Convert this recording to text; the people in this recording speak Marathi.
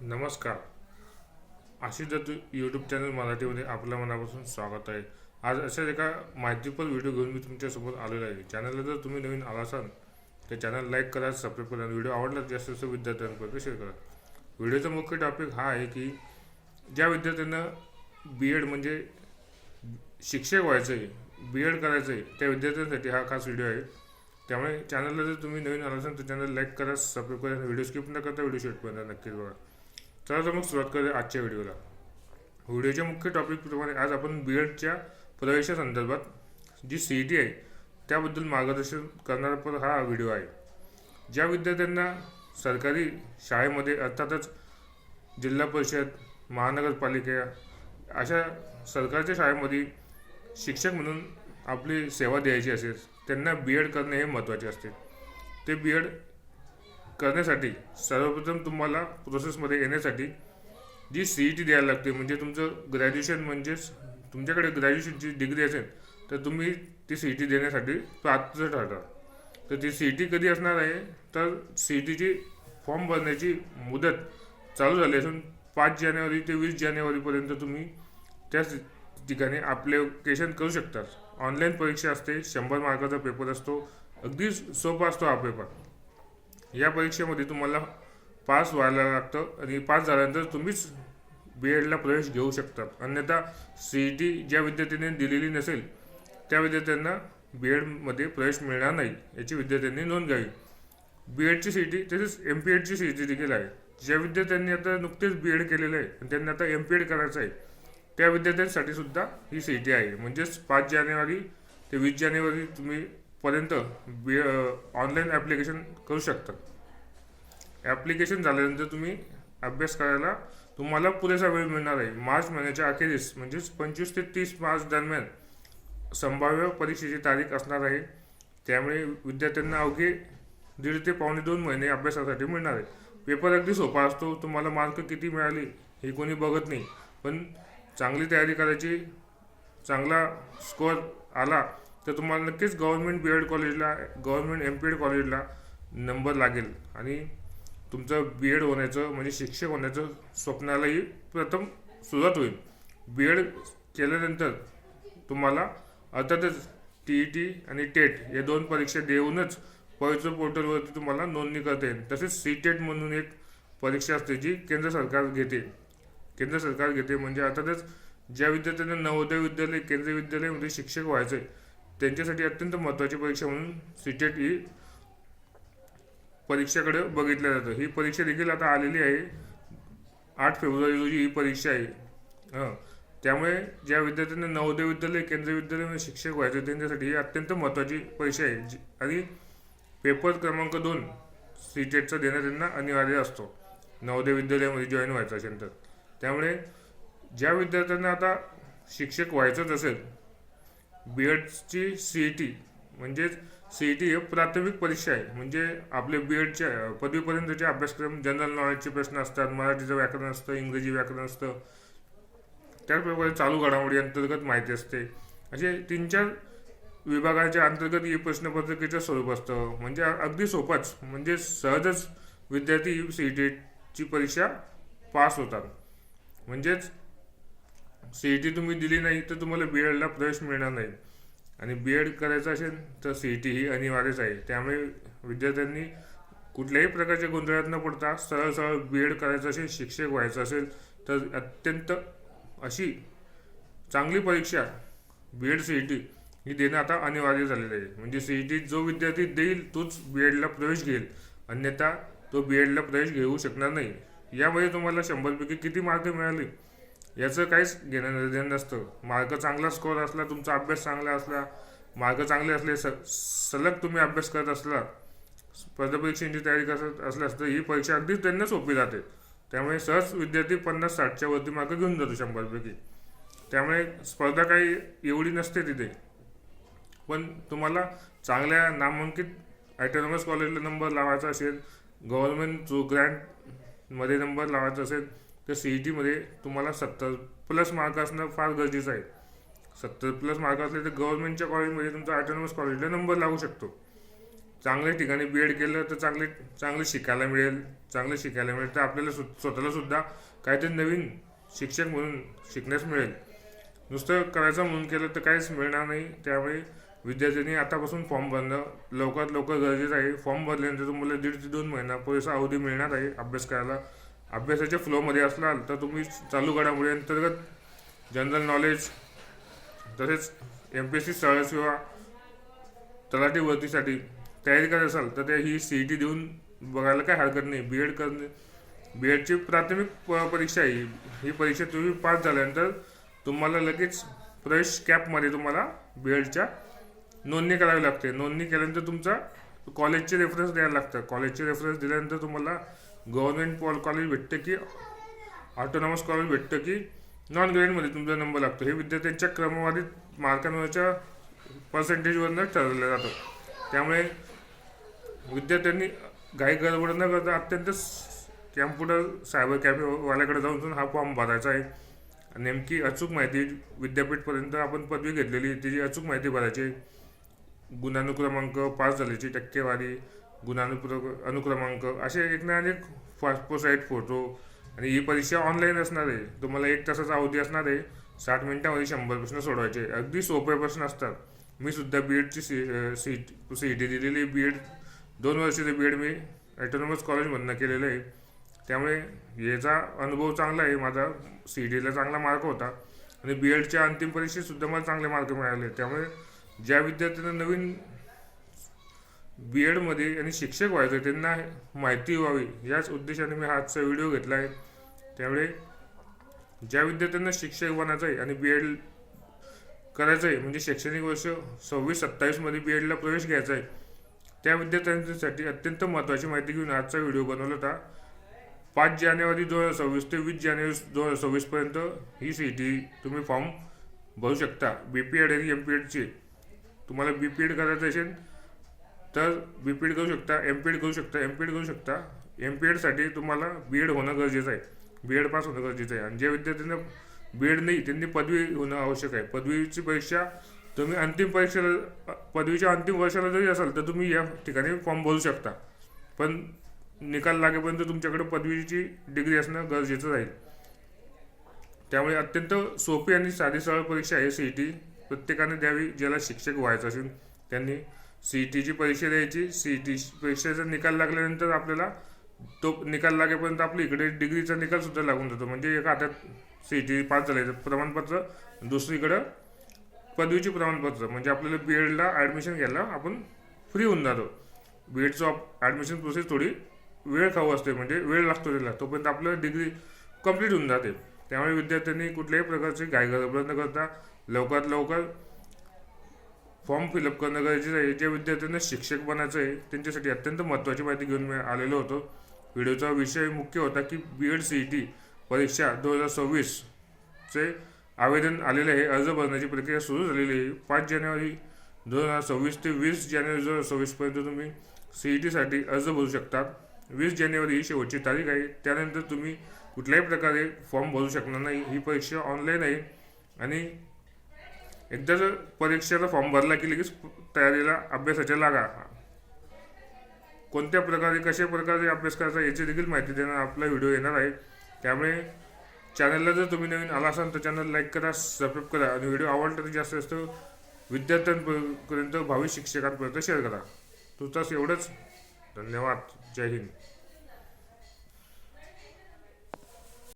नमस्कार. आशिष दत्त यूट्यूब चॅनल मराठीमध्ये आपल्या मनापासून स्वागत आहे. आज अशाच एका माहितीपर व्हिडिओ घेऊन मी तुमच्यासोबत आलेलो आहे. चॅनलला जर तुम्ही नवीन आला असाल तर चॅनल लाईक करा सबस्क्राईब करा व्हिडिओ आवडला जास्त जास्त विद्यार्थ्यांपर्यंत शेअर करा. व्हिडिओचा मुख्य टॉपिक हा आहे की ज्या विद्यार्थ्यांना बी एड म्हणजे शिक्षक व्हायचं आहे बी एड करायचं आहे त्या विद्यार्थ्यांसाठी हा खास व्हिडिओ आहे. त्यामुळे चॅनलला जर तुम्ही नवीन आला असाल तर चॅनल लाईक करा सबस्क्राईब करा व्हिडिओ स्किप न करता व्हिडिओ शेवटपर्यंत नक्कीच बघा. चला तर मग सुरुवात करूया आजच्या व्हिडिओला. व्हिडिओच्या मुख्य टॉपिकप्रमाणे आज आपण बी एडच्या प्रवेशासंदर्भात जी सी ई टी आहे त्याबद्दल मार्गदर्शन करणारा पण हा व्हिडिओ आहे. ज्या विद्यार्थ्यांना सरकारी शाळेमध्ये अर्थातच जिल्हा परिषद महानगरपालिका अशा सरकारच्या शाळेमध्ये शिक्षक म्हणून आपली सेवा द्यायची असेल त्यांना बी एड करणे हे महत्त्वाचे असते. ते बी एड करण्यासाठी सर्वप्रथम तुम्हाला प्रोसेसमध्ये येण्यासाठी जी सी ई टी द्यायला लागते म्हणजे तुमचं ग्रॅज्युएशन म्हणजेच तुमच्याकडे ग्रॅज्युएशनची डिग्री असेल तर तुम्ही ती सी ई टी देण्यासाठी पात्र ठरता तर ती सी ई टी कधी असणार आहे? तर सी ई टीची फॉर्म भरण्याची मुदत चालू झाली असून पाच जानेवारी ते वीस जानेवारीपर्यंत तुम्ही त्याच ठिकाणी ॲप्लिकेशन करू शकता ऑनलाईन परीक्षा असते शंभर मार्काचा पेपर असतो अगदी सोपा असतो हा पेपर या परीक्षेमध्ये तुम्हाला पास व्हायला लागतं आणि पास झाल्यानंतर तुम्हीच बी एडला प्रवेश घेऊ शकता अन्यथा सी ई टी ज्या विद्यार्थ्यांनी दिलेली नसेल त्या विद्यार्थ्यांना बी एडमध्ये प्रवेश मिळणार नाही याची विद्यार्थ्यांनी नोंद घ्यावी. बी एडची सी ई टी तसेच एम पी एडची सी ई टी देखील आहे. ज्या विद्यार्थ्यांनी आता नुकतेच बी एड केलेलं आहे आणि त्यांना आता एम पी एड करायचं आहे त्या विद्यार्थ्यांसाठी सुद्धा ही सी ई टी आहे. म्हणजेच पाच जानेवारी ते वीस जानेवारी तुम्ही पर्यंत बी ऑनलाईन ॲप्लिकेशन करू शकतात ॲप्लिकेशन झाल्यानंतर तुम्ही अभ्यास करायला तुम्हाला पुरेसा वेळ मिळणार आहे. मार्च महिन्याच्या अखेरीस म्हणजेच पंचवीस ते तीस मार्च दरम्यान संभाव्य परीक्षेची तारीख असणार आहे. त्यामुळे विद्यार्थ्यांना अवघे दीड ते पावणे दोन महिने अभ्यासासाठी मिळणार आहे. पेपर अगदी सोपा असतो. तुम्हाला मार्क किती मिळाले हे कोणी बघत नाही. पण चांगली तयारी करायची चांगला स्कोअर आला तर तुम्हाला नक्कीच गव्हर्नमेंट बी एड कॉलेजला गव्हर्नमेंट एम पी एड कॉलेजला नंबर लागेल. आणि तुमचं बी एड होण्याचं म्हणजे शिक्षक होण्याचं स्वप्नालाही प्रथम सुरुवात होईल. बी एड केल्यानंतर तुम्हाला अर्थातच टी ई टी आणि टेट या दोन परीक्षा देऊनच पवित्र पोर्टलवरती तुम्हाला नोंदणी करता येईल. तसेच सी टेट म्हणून एक परीक्षा असते जी केंद्र सरकार घेते. केंद्र सरकार घेते म्हणजे अर्थातच ज्या विद्यार्थ्यांना नवोदय विद्यालय केंद्रीय विद्यालयामध्ये शिक्षक व्हायचं आहे त्यांच्यासाठी अत्यंत महत्त्वाची परीक्षा म्हणून सी टेट ही परीक्षेकडे बघितलं जातं. ही परीक्षा देखील आता आलेली आहे. आठ फेब्रुवारी रोजी ही परीक्षा आहे. हं. त्यामुळे ज्या विद्यार्थ्यांना नवोदय विद्यालय केंद्रीय विद्यालयामध्ये शिक्षक व्हायचं त्यांच्यासाठी ही अत्यंत महत्त्वाची परीक्षा आहे. जी- आणि पेपर क्रमांक दोन सी टेटचा देणं त्यांना अनिवार्य असतो. नवोदय विद्यालयामध्ये जॉईन व्हायचं असेल तर. त्यामुळे ज्या विद्यार्थ्यांना आता शिक्षक व्हायचंच असेल बी एडची सी ई टी म्हणजेच सी ई टी हे प्राथमिक परीक्षा आहे. म्हणजे आपले बी एडच्या पदवीपर्यंतचे अभ्यासक्रम जनरल नॉलेजचे प्रश्न असतात मराठीचं व्याकरण असतं इंग्रजी व्याकरण असतं. त्याचप्रमाणे चालू घडामोडी अंतर्गत माहिती असते. असे तीन चार विभागाच्या अंतर्गत ही प्रश्नपत्रिकेचं स्वरूप असतं. म्हणजे अगदी सोपंच म्हणजे सहजच विद्यार्थी सी ई टीची परीक्षा पास होतात. म्हणजेच सी ई टी तुम्ही दिली नाही तर तुम्हाला बी एडला प्रवेश मिळणार नाही. आणि बी एड करायचं असेल तर सी ई टी ही अनिवार्यच आहे. त्यामुळे विद्यार्थ्यांनी कुठल्याही प्रकारच्या गोंधळात न पडता सरळ सरळ बी एड करायचं असेल शिक्षक व्हायचं असेल तर अत्यंत अशी चांगली परीक्षा B Ed C E T ही देणं आता अनिवार्य झालेलं आहे. म्हणजे सी ई टी जो विद्यार्थी देईल तोच बी एडला प्रवेश घेईल. अन्यथा तो बी एडला प्रवेश घेऊ शकणार नाही. यामध्ये तुम्हाला शंभरपैकी किती मार्क मिळाले? याचं काहीच घेणं देणं नसतं. मार्क चांगला स्कोअर असला तुमचा अभ्यास चांगला असला मार्क चांगले असले स सलग तुम्ही अभ्यास करत असला स्पर्धा परीक्षांची तयारी करत असल्यास तर ही परीक्षा अगदी त्यांना सोपी जाते. त्यामुळे सहज विद्यार्थी पन्नास साठच्या वरती मार्क घेऊन जातो शंभरपैकी. त्यामुळे स्पर्धा काही एवढी नसते तिथे. पण तुम्हाला चांगल्या नामांकित ॲटोनॉमस कॉलेजला नंबर लावायचा असेल गव्हर्नमेंट जो ग्रँटमध्ये नंबर लावायचा असेल तर सी ई टीमध्ये तुम्हाला सत्तर प्लस मार्क असणं फार गरजेचं आहे. सत्तर प्लस मार्क असले तर गव्हर्नमेंटच्या कॉलेजमध्ये तुमचा ऑटोनॉमस कॉलेजला नंबर लागू शकतो. चांगल्या ठिकाणी बी एड केलं तर चांगले चांगले शिकायला मिळेल. चांगलं शिकायला मिळेल. तर आपल्याला सु स्वतःला सुद्धा काहीतरी नवीन शिक्षक म्हणून शिकण्यास मिळेल. नुसतं करायचं म्हणून केलं तर काहीच मिळणार नाही. त्यामुळे विद्यार्थ्यांनी आतापासून फॉर्म भरणं लवकरात लवकर गरजेचं आहे. फॉर्म भरल्यानंतर तुम्हाला दीड ते दोन महिना पुरेसा अवधी मिळणार आहे अभ्यास करायला. अभ्यासाच्या फ्लोमध्ये असलाल तर तुम्ही चालू घडामोडी अंतर्गत जनरल नॉलेज तसेच एम पी एस सी सरळ किंवा तलाठी भरतीसाठी तयारी करत असाल तर त्या ही सी ई टी देऊन बघायला काय हरकत नाही. बी एड करणे बी एडची प्राथमिक प- परीक्षा आहे. ही. ही परीक्षा तुम्ही पास झाल्यानंतर तुम्हाला लगेच प्रवेश कॅपमध्ये तुम्हाला बी एडच्या नोंदणी करावी लागते. नोंदणी केल्यानंतर तुमचा कॉलेजचे रेफरन्स द्यायला लागतं कॉलेजचे रेफरन्स दिल्यानंतर तुम्हाला गव्हर्नमेंट पॉल कॉलेज भेटतं की ऑटोनॉमस कॉलेज भेटतं की नॉन ग्रेडमध्ये तुमचा नंबर लागतो. हे विद्यार्थ्यांच्या क्रमवारीत मार्कांवरच्या पर्सेंटेजवरनं ठरवलं जातं. त्यामुळे विद्यार्थ्यांनी घाई गडबड न करता अत्यंत कॅम्प्युटर सायबर कॅफेवाल्याकडे जाऊन जाऊन हा फॉर्म भरायचा आहे. नेमकी अचूक माहिती विद्यापीठपर्यंत आपण पदवी घेतलेली त्याची अचूक माहिती भरायची आहे. गुणानुक्रमांक पास झाल्याची टक्केवारी गुणानुप्र अनुक्रमांक असे एक ना अनेक पासपोर्ट फोटो. आणि ही परीक्षा ऑनलाईन असणार आहे. तुम्हाला एक तासाचा अवधी असणार आहे. साठ मिनिटामध्ये शंभर प्रश्न सोडवायचे. अगदी सोपे प्रश्न असतात. मी सुद्धा बी एडची सी सी ई टी दिलेली बी एड दोन वर्षाचे बी एड मी ॲटोनॉमस कॉलेजमधनं केलेलं आहे. त्यामुळे याचा अनुभव चांगला आहे. माझा सी टीला चांगला मार्क होता. आणि बी एडच्या अंतिम परीक्षेत सुद्धा मला चांगले मार्क मिळाले. त्यामुळे ज्या विद्यार्थ्यांना नवीन बी एडमध्ये आणि शिक्षक व्हायचं आहे, त्यांना माहिती व्हावी. याच उद्देशाने मी हा आजचा व्हिडिओ घेतला आहे. त्यामुळे ज्या विद्यार्थ्यांना शिक्षक बनायचं आहे आणि बी एड करायचं आहे म्हणजे शैक्षणिक वर्ष सव्वीस सत्तावीसमध्ये बी एडला प्रवेश घ्यायचा आहे त्या विद्यार्थ्यांसाठी अत्यंत महत्त्वाची माहिती घेऊन आजचा व्हिडिओ बनवला होता. पाच जानेवारी दोन हजार सव्वीस ते वीस जानेवारी दोन हजार सव्वीसपर्यंत ही सी टी तुम्ही फॉर्म भरू शकता. बी पी एड आणि एम पी एडचे तुम्हाला बी पी एड करायचं असेल तर बी पी एड करू शकता एम पी एड करू शकता एम पी एड करू शकता. एम पी एडसाठी तुम्हाला बी एड होणं गरजेचं आहे. बी एड पास होणं गरजेचं आहे. आणि ज्या विद्यार्थ्यांना बी एड नाही त्यांनी पदवी होणं आवश्यक आहे. पदवीची परीक्षा तुम्ही अंतिम परीक्षेला पदवीच्या अंतिम वर्षाला जरी असाल तर तुम्ही या ठिकाणी फॉर्म भरू शकता. पण निकाल लागेपर्यंत तुमच्याकडे पदवीची डिग्री असणं गरजेचं राहील. त्यामुळे अत्यंत सोपी आणि साधी सरळ परीक्षा आहे सी ई टी प्रत्येकाने द्यावी ज्याला शिक्षक व्हायचं असेल त्यांनी सी ई टीची परीक्षा द्यायची सी ई टी परीक्षेचा निकाल लागल्यानंतर आपल्याला तो निकाल लागेपर्यंत आपली इकडे डिग्रीचा निकालसुद्धा लागून जातो. म्हणजे एका हातात सी ई टी पास झालं प्रमाणपत्र दुसरीकडं पदवीचे प्रमाणपत्र. म्हणजे आपल्याला बी एडला ॲडमिशन घ्यायला आपण फ्री होऊन जातो. बी एडचं ॲडमिशन प्रोसेस थोडी वेळ खाऊ असते. म्हणजे वेळ लागतो त्याला. तोपर्यंत आपलं डिग्री कंप्लीट होऊन जाते. त्यामुळे विद्यार्थ्यांनी कुठल्याही प्रकारची घाई न करता लवकरात लवकर फॉर्म फिलअप करणं गरजेचं आहे. ज्या विद्यार्थ्यांना शिक्षक बनायचं आहे त्यांच्यासाठी अत्यंत महत्त्वाची माहिती घेऊन मी आलेलो होतो. व्हिडिओचा विषय मुख्य होता की B Ed C E T परीक्षा दोन हजार सव्वीसचे आवेदन आलेले आहे. अर्ज भरण्याची प्रक्रिया सुरू झालेली आहे. पाच जानेवारी दोन हजार सव्वीस ते वीस जानेवारी दोन हजार सव्वीसपर्यंत तुम्ही सी ई टीसाठी अर्ज भरू शकता. वीस जानेवारी ही शेवटची तारीख आहे. त्यानंतर तुम्ही कुठल्याही प्रकारे फॉर्म भरू शकणार नाही. ही परीक्षा ऑनलाईन आहे आणि एकदा जर परीक्षेचा फॉर्म भरला की लगेच तयारीला अभ्यासाच्या लागा. कोणत्या प्रकारे कशा प्रकारे अभ्यास करायचा याची देखील माहिती देणार आपला व्हिडिओ येणार आहे. त्यामुळे चॅनलला जर तुम्ही नवीन आला असाल तर चॅनल लाईक करा सबस्क्राईब करा आणि व्हिडिओ आवडला तर जास्त जास्त विद्यार्थ्यांपर्यंत भावी शिक्षकांपर्यंत शेअर करा. तुझं एवढंच. धन्यवाद. जय हिंद.